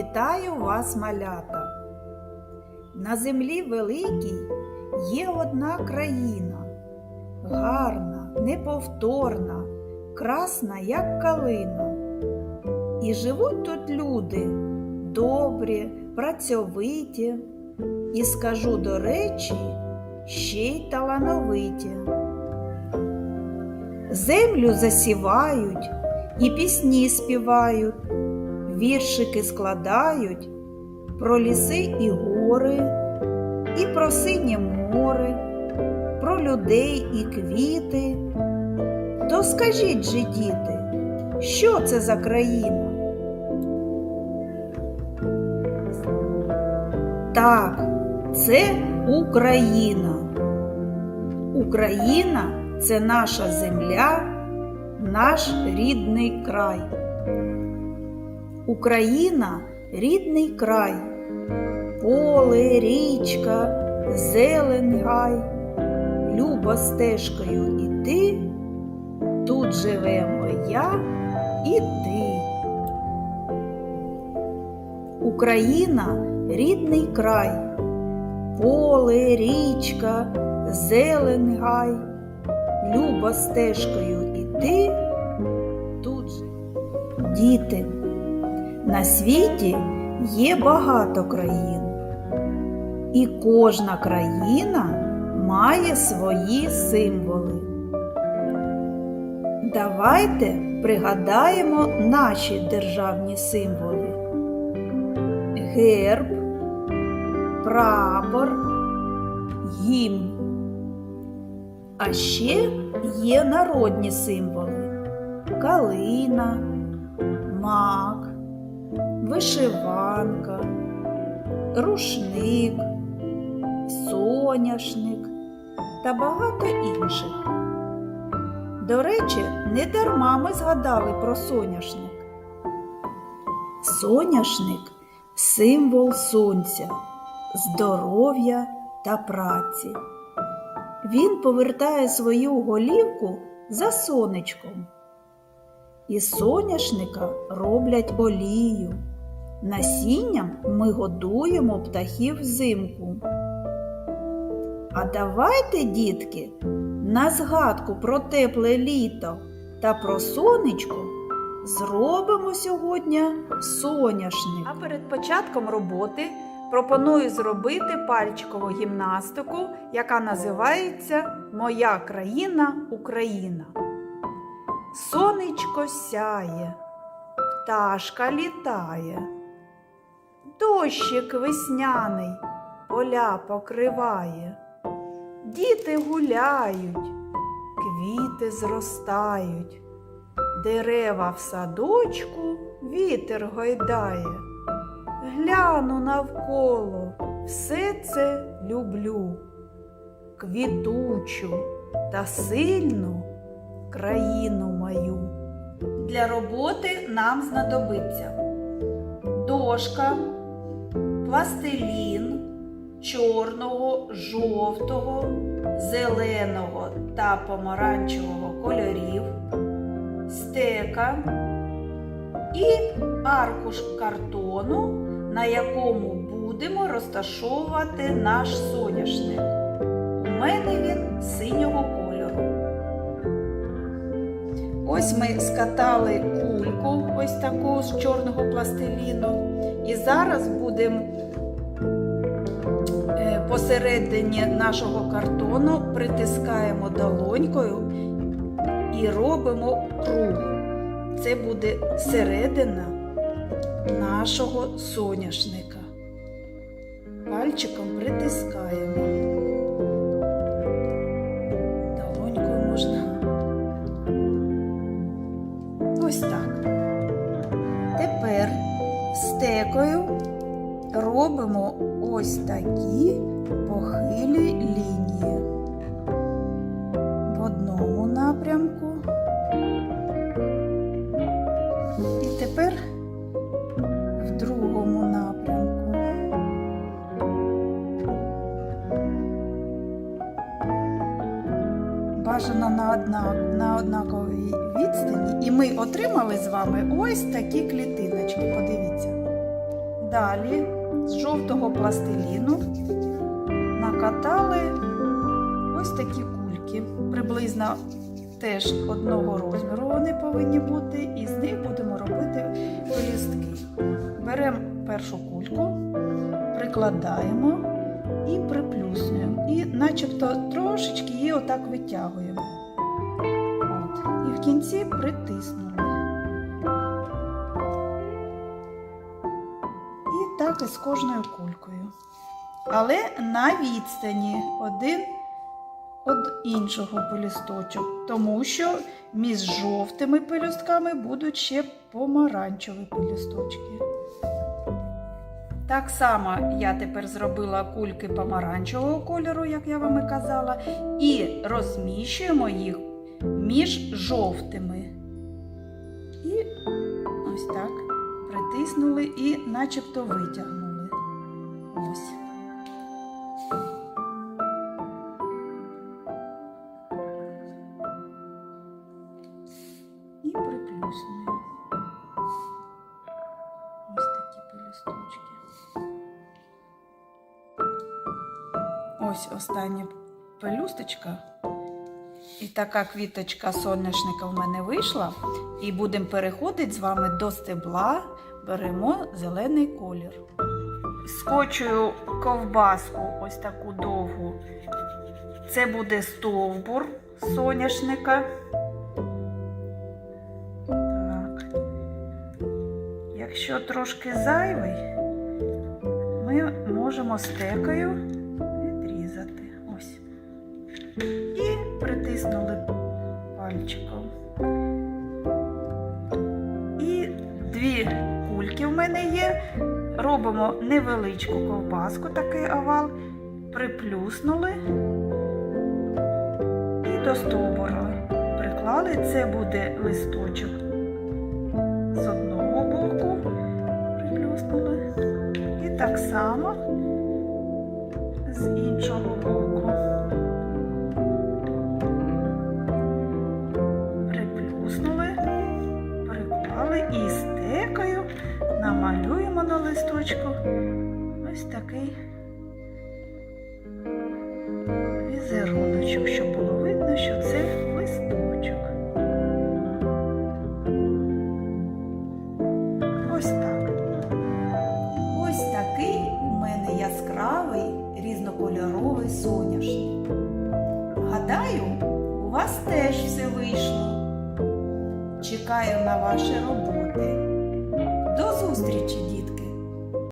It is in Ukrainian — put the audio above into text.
Вітаю вас, малята! На землі великій є одна країна, гарна, неповторна, красна, як калина. І живуть тут люди добрі, працьовиті, і скажу до речі, ще й талановиті. Землю засівають і пісні співають, віршики складають про ліси і гори, і про синє море, про людей і квіти. То скажіть же, діти, що це за країна? Так, це Україна. Україна це наша земля, наш рідний край. Україна рідний край, поле, річка, зелень гай, люба стежкою іти, тут живемо я і ти. Україна рідний край, поле, річка, зелень гай, люба стежкою іти, тут же. Діти, на світі є багато країн, і кожна країна має свої символи. Давайте пригадаємо наші державні символи. Герб, прапор, гімн. А ще є народні символи калина, мак, вишиванка, рушник, соняшник та багато інших. До речі, не дарма ми згадали про соняшник. Соняшник символ сонця, здоров'я та праці. Він повертає свою голівку за сонечком. Із соняшника роблять олію. Насінням ми годуємо птахів взимку. А давайте, дітки, на згадку про тепле літо та про сонечко зробимо сьогодні соняшник. А перед початком роботи пропоную зробити пальчикову гімнастику, яка називається Моя країна Україна. Сонечко сяє, пташка літає, дощик весняний поля покриває, діти гуляють, квіти зростають, дерева в садочку вітер гойдає. Гляну навколо, все це люблю, квітучу та сильну країну мою. Для роботи нам знадобиться дошка, пластилін чорного, жовтого, зеленого та помаранчевого кольорів, стека і аркуш картону, на якому будемо розташовувати наш соняшник. У мене він синього кольору. Ось ми скатали кульку, ось таку з чорного пластиліну. І зараз будемо е, посередині нашого картону притискаємо долонькою і робимо круг. Це буде середина нашого соняшника. Пальчиком притискаємо. Ось так. Тепер стекою робимо ось такі похилі лінії. В одному напрямку. І тепер в другому напрямку. Бажано на, однаковій відстані. І ми отримали з вами ось такі клітиночки. Подивіться. Далі з жовтого пластиліну накатали ось такі кульки. Приблизно теж одного розміру вони повинні бути, і з них будемо робити пелюстки. Беремо першу кульку, прикладаємо і приплюснюємо. І начебто трошечки її отак витягуємо. В кінці притиснули. І так і з кожною кулькою. Але на відстані один від іншого пелюсточок, тому що між жовтими пелюстками будуть ще помаранчеві пелюсточки. Так само я тепер зробила кульки помаранчевого кольору, як я вам і казала, і розміщуємо їх між жовтими. І ось так притиснули і начебто витягнули. Ось. І приплюснюємо. Ось такі пелюсточки. Ось остання пелюсточка. І така квіточка соняшника в мене вийшла. І будемо переходити з вами до стебла. Беремо зелений колір. Скочую ковбаску, ось таку довгу. Це буде стовбур соняшника. Так. Якщо трошки зайвий, ми можемо стекою відрізати. Ось. Притиснули пальчиком. І дві кульки в мене є. Робимо невеличку ковбаску, такий овал, приплюснули і до стовбура приклали. Це буде листочок з одного боку, приплюснули. І так само з іншого боку. Листочку ось такий візеруночок, щоб було видно, що це листочок. Ось так. Ось такий у мене яскравий різнокольоровий соняшник. Гадаю, у вас теж все вийшло. Чекаю на ваші роботи.